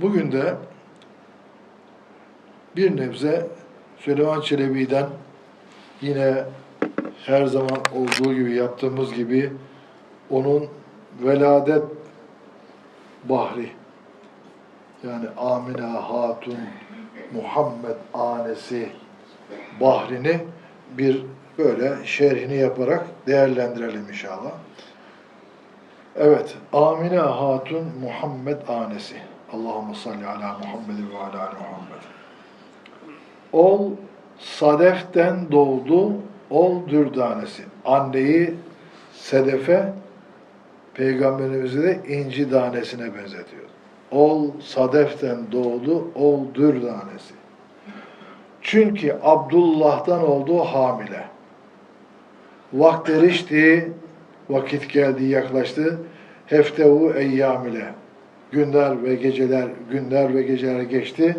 Bugün de bir nebze Süleyman Çelebi'den yine her zaman olduğu gibi yaptığımız gibi onun veladet bahri yani Amine Hatun Muhammed Anesi bahrini bir böyle şerhini yaparak değerlendirelim inşallah. Evet, Amine Hatun Muhammed Anesi. Allahümme salli ala Muhammed ve ala Muhammed. Ol sadeften doğdu, ol dürdanesi. Anneyi sedefe, peygamberimizi de inci tanesine benzetiyor. Ol sadeften doğdu, ol dürdanesi. Çünkü Abdullah'tan olduğu hamile. Vakt erişti, vakit geldi, yaklaştı. Heftehu eyyam ile. Günler ve geceler, günler ve geceler geçti.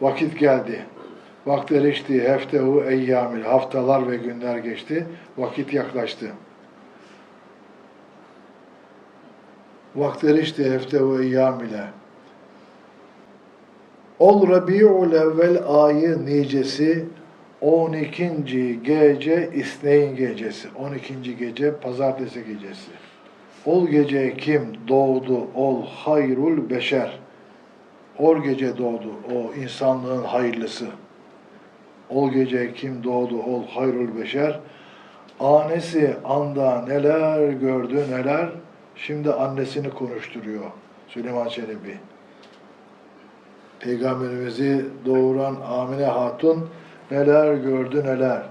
Vakit geldi. Vakt erişti, heftehu eyyam ile. Haftalar ve günler geçti. Vakit yaklaştı. Vakt erişti, heftehu eyyam ile. Ol Rabi'ul evvel ayı nicesi 12. gece İsneyn gecesi. 12. gece pazartesi gecesi. Ol gece kim doğdu ol hayrul beşer. Ol gece doğdu o insanlığın hayırlısı. Ol gece kim doğdu ol hayrul beşer. Anesi anda neler gördü neler. Şimdi annesini konuşturuyor Süleyman Çelebi. Peygamberimizi doğuran Amine Hatun neler gördü neler.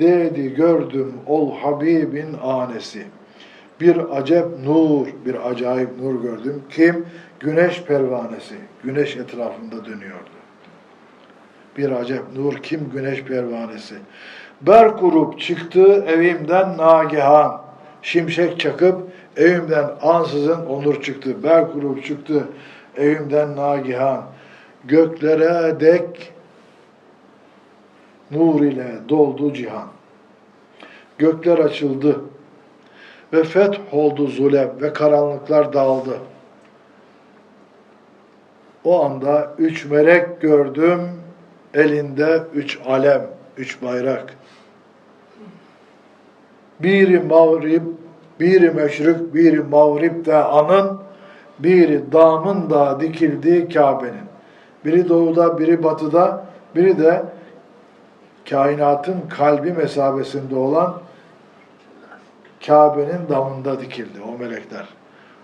Dedi gördüm ol Habibin anesi. Bir acep nur, bir acayip nur gördüm. Kim? Güneş pervanesi. Güneş etrafında dönüyordu. Bir acep nur kim? Güneş pervanesi. Ber kurup çıktı evimden nagihan. Şimşek çakıp evimden ansızın onur çıktı. Ber kurup çıktı evimden nagihan göklere dek nur ile doldu cihan. Gökler açıldı ve feth oldu zulem ve karanlıklar dağıldı. O anda üç melek gördüm, elinde üç alem, üç bayrak. Biri mağrib, biri meşrik, biri mağrib de anın, biri damın da dikildi Kabe'nin. Biri doğuda, biri batıda, biri de kainatın kalbi mesabesinde olan Kabe'nin damında dikildi o melekler.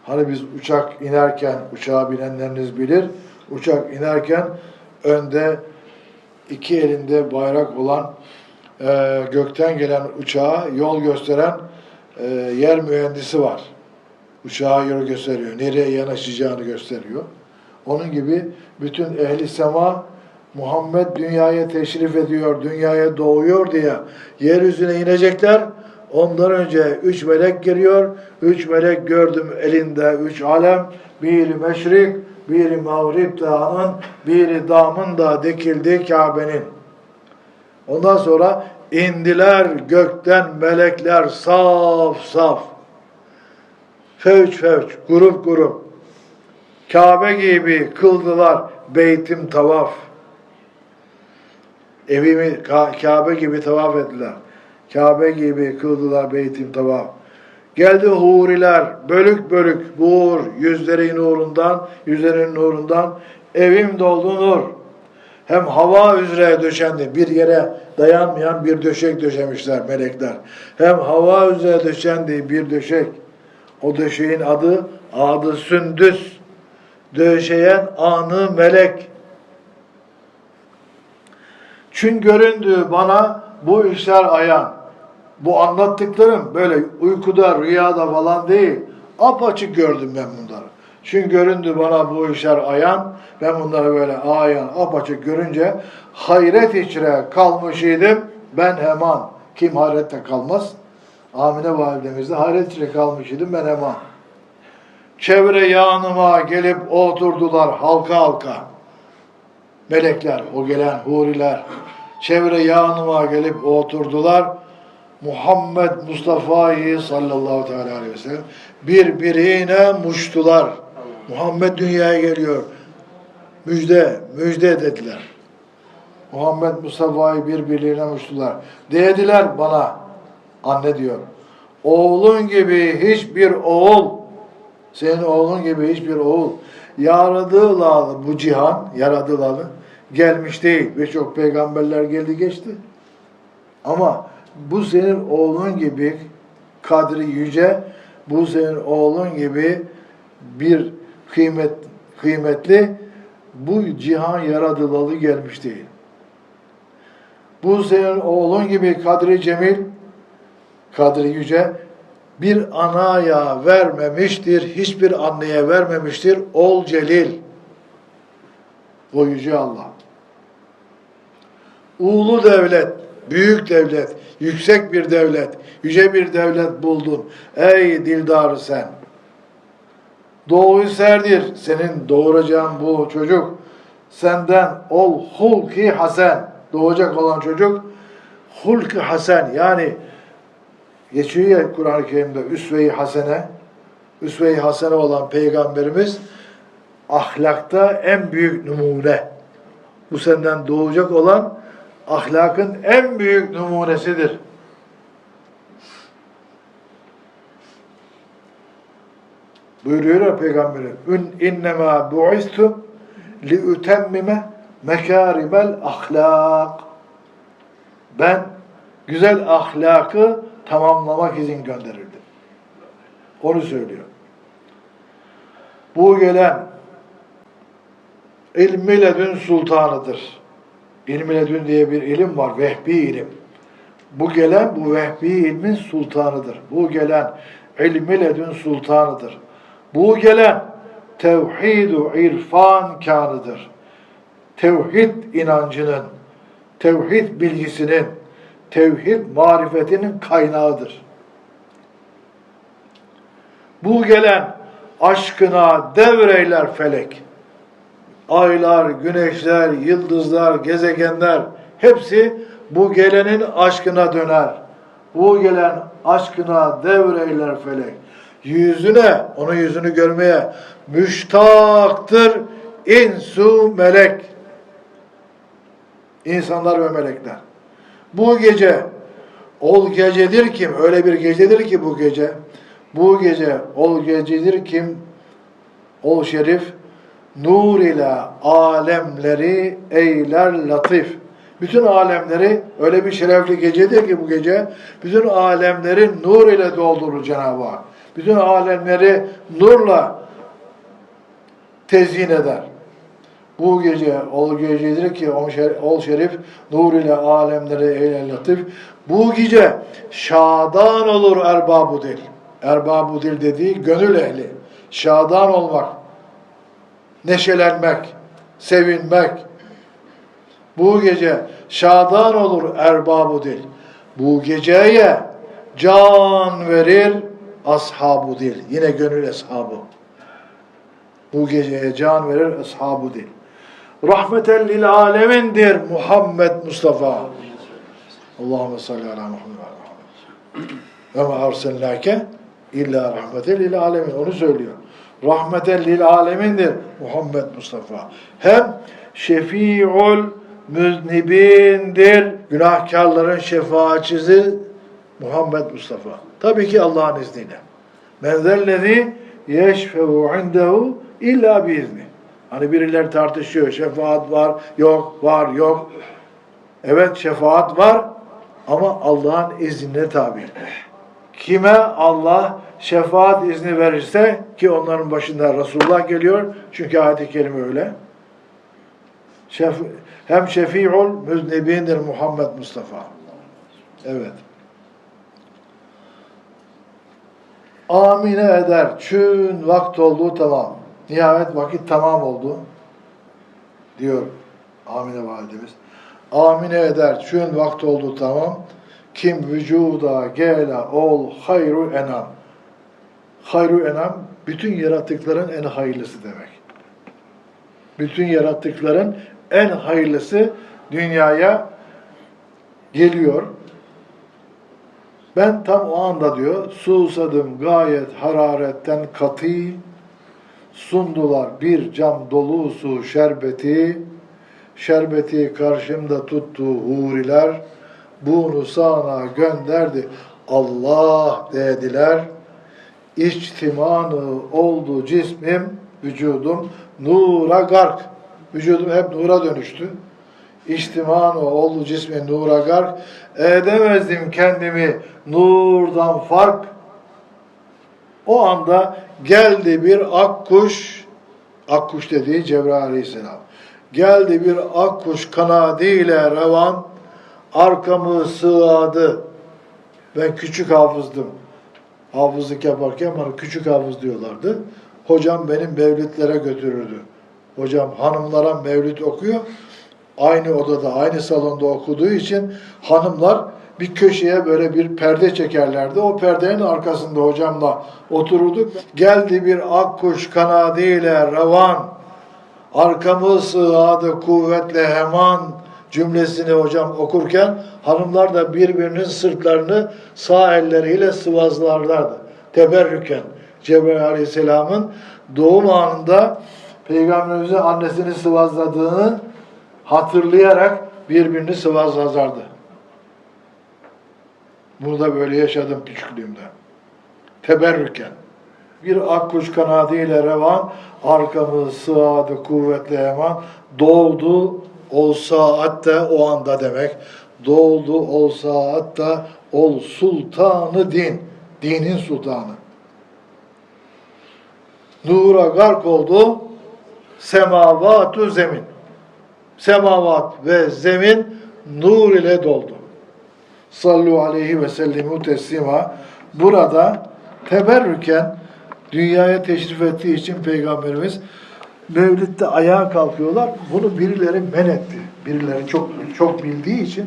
Hani biz uçak inerken, uçağa binenleriniz bilir, uçak inerken önde iki elinde bayrak olan e, gökten gelen uçağa yol gösteren e, yer mühendisi var. Uçağa yol gösteriyor, nereye yanaşacağını gösteriyor. Onun gibi bütün ehli sema Muhammed dünyaya teşrif ediyor, dünyaya doğuyor diye yeryüzüne inecekler. Ondan önce üç melek geliyor. Üç melek gördüm elinde üç alem. Biri meşrik, biri mağrib dağının, biri damın da dikildi Kabe'nin. Ondan sonra indiler gökten melekler saf saf. Fevç fevç, grup grup. Kabe gibi kıldılar beytim tavaf. Evimi Ka- Kabe gibi tavaf ettiler. Kabe gibi kıldılar beytim tavaf. Geldi huriler bölük bölük buğur yüzleri nurundan, yüzlerinin nurundan evim doldu nur. Hem hava üzere döşendi. Bir yere dayanmayan bir döşek döşemişler melekler. Hem hava üzere döşendi bir döşek. O döşeğin adı adı sündüs döşeyen anı melek. Çün göründü bana bu işler ayan. Bu anlattıklarım böyle uykuda, rüyada falan değil. Apaçık gördüm ben bunları. Çün göründü bana bu işler ayan. Ben bunları böyle ayan, apaçık görünce hayret içre kalmış idim. Ben hemen. Kim hayrette kalmaz? Amine validemiz de hayret içre kalmış idim ben hemen. Çevre yanıma gelip oturdular halka halka. Melekler, o gelen huriler. Çevre yanıma gelip oturdular. Muhammed Mustafa'yı sallallahu teala aleyhi ve sellem birbirine muştular. Muhammed dünyaya geliyor. müjde, müjde dediler. Muhammed Mustafa'yı birbirlerine muştular. Dediler bana, anne diyor, oğlun gibi hiçbir oğul, senin oğlun gibi hiçbir oğul yaradılalı bu cihan, yaradılalı gelmiş değil. Birçok peygamberler geldi geçti. Ama bu senin oğlun gibi kadri yüce, bu senin oğlun gibi bir kıymet kıymetli bu cihan yaradılalı gelmiş değil. Bu senin oğlun gibi kadri cemil, kadri yüce bir anaya vermemiştir, hiçbir anneye vermemiştir. Ol celil. O yüce Allah. Ulu devlet, büyük devlet, yüksek bir devlet, yüce bir devlet buldun. Ey dildarı sen. Doğuyu serdir. Senin doğuracağın bu çocuk senden ol hulki hasen. Doğacak olan çocuk hulki hasen yani geçiyor ya Kur'an-ı Kerim'de üsve-i hasene üsve-i hasene olan peygamberimiz ahlakta en büyük numune. Bu senden doğacak olan ahlakın en büyük numunesidir. Buyuruyor ya Peygamber'in "Ün innema bu'istum li utemmime mekarimel ahlak." Ben güzel ahlakı tamamlamak için gönderildim. Onu söylüyor. Bu gelen ilmi ledün sultanıdır. İlmi ledün diye bir ilim var, vehbi ilim. Bu gelen bu vehbi ilmin sultanıdır. Bu gelen ilmi ledün sultanıdır. Bu gelen tevhidu irfan kanıdır. Tevhid inancının, tevhid bilgisinin, tevhid marifetinin kaynağıdır. Bu gelen aşkına devreyler felek. Aylar, güneşler, yıldızlar, gezegenler hepsi bu gelenin aşkına döner. Bu gelen aşkına devreyler felek. Yüzüne, onun yüzünü görmeye müştaktır insu melek. İnsanlar ve melekler. Bu gece ol gecedir kim? Öyle bir gecedir ki bu gece. Bu gece ol gecedir kim? Ol şerif nur ile alemleri eyler latif. Bütün alemleri öyle bir şerefli gecedir ki bu gece bütün alemleri nur ile doldurur Cenab-ı Hak. Bütün alemleri nurla tezyin eder. Bu gece ol gecedir ki ol şerif, nur ile alemleri eyler latif. Bu gece şadan olur erbabu dil. Erbabu dil dediği gönül ehli. Şadan olmak, neşelenmek, sevinmek. Bu gece şadan olur erbabu dil. Bu geceye can verir ashabu dil. Yine gönül eshabı. Bu geceye can verir ashabu dil. Rahmeten lil alemindir Muhammed Mustafa. Allahümme salli ala Muhammed ve ma arsalnake illa rahmeten lil alemin. Onu söylüyor. Rahmeten lil alemindir Muhammed Mustafa. Hem şefi'ul müznibindir. Günahkarların şefaatçisi Muhammed Mustafa. Tabii ki Allah'ın izniyle. Men zellezi yeşfehu indehu illa biizni. Hani birileri tartışıyor. Şefaat var, yok, var, yok. Evet şefaat var ama Allah'ın iznine tabi. Kime Allah şefaat izni verirse ki onların başında Resulullah geliyor. Çünkü ayet-i kerime öyle. Şef, hem şefi'ul müznebindir Muhammed Mustafa. Evet. Amine eder. Çün vakt oldu tamam. Nihayet vakit tamam oldu. Diyor Amine validemiz. Amine eder. Çün vakt oldu tamam. Kim vücuda gele ol hayru enam. Hayru enam bütün yaratıkların en hayırlısı demek. Bütün yaratıkların en hayırlısı dünyaya geliyor. Ben tam o anda diyor susadım gayet hararetten katı Sundular bir cam dolusu şerbeti, şerbeti karşımda tuttu huriler, bunu sana gönderdi Allah dediler. İçtimanı oldu cismim, vücudum nura gark. Vücudum hep nura dönüştü. İçtimanı oldu cismi nura gark. Edemezdim kendimi nurdan fark. O anda geldi bir akkuş, akkuş dediği Cebrail aleyhisselam. Geldi bir akkuş kanadıyla revan, arkamı sığadı. Ben küçük hafızdım. Hafızlık yaparken bana küçük hafız diyorlardı. Hocam benim mevlütlere götürürdü. Hocam hanımlara mevlüt okuyor. Aynı odada, aynı salonda okuduğu için hanımlar bir köşeye böyle bir perde çekerlerdi. O perdenin arkasında hocamla otururduk. Geldi bir akkuş kanadıyla revan, arkamı sığadı kuvvetle hemen cümlesini hocam okurken hanımlar da birbirinin sırtlarını sağ elleriyle sıvazlarlardı. Teberrüken Cebrail Aleyhisselam'ın doğum anında Peygamberimizin annesini sıvazladığını hatırlayarak birbirini sıvazlardı. Bunu da böyle yaşadım küçüklüğümde. Teberrüken. Bir akkuş kanadıyla revan, arkamı sığadı kuvvetle hemen, doğdu ol saatte o anda demek. Doğdu ol saatte ol sultanı din. Dinin sultanı. Nura gark oldu semavatu zemin. Semavat ve zemin nur ile doldu. Sallu aleyhi ve sellimu teslima. Burada teberrüken dünyaya teşrif ettiği için Peygamberimiz Mevlid'de ayağa kalkıyorlar. Bunu birileri men etti. Birileri çok çok bildiği için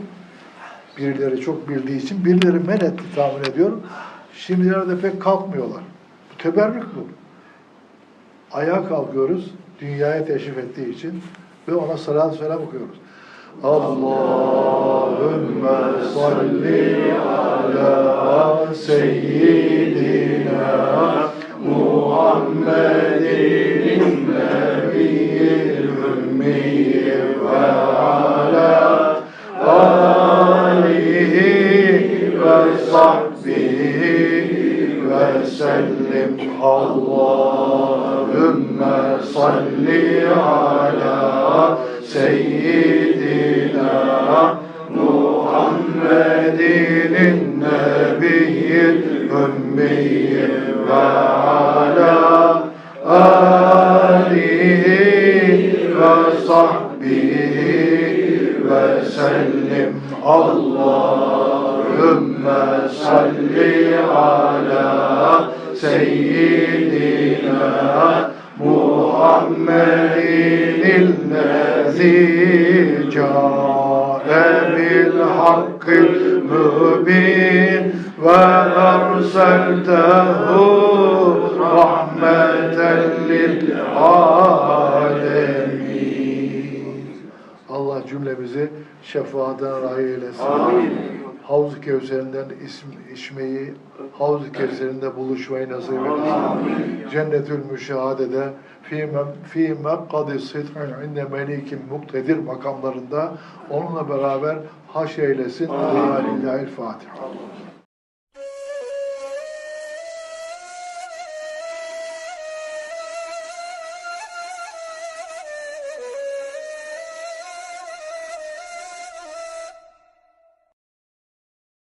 birileri çok bildiği için birileri men etti tahmin ediyorum. Şimdilerde pek kalkmıyorlar. Bu teberrük bu. Ayağa kalkıyoruz dünyaya teşrif ettiği için ve ona salat selam okuyoruz. Allahümme salli ala seyyidina seyyidina Muhammedin nebiyyil ümmi ve ala alihi ve sahbihi ve sellim. Allahümme salli ala seyyidina Muhammedin الذي جاء بالحق المبين وأرسلته رحمة للعالمين Allah cümlemizi şefaatten rahi eylesin. Amin. Havz-ı Kevser'inden ism, içmeyi, Havz-ı Kevser'inde buluşmayı nasip eylesin. Cennetül Müşahadede fi mekadi sid'in inde melikin muktedir makamlarında onunla beraber haş eylesin. Lillahi'l Fatiha.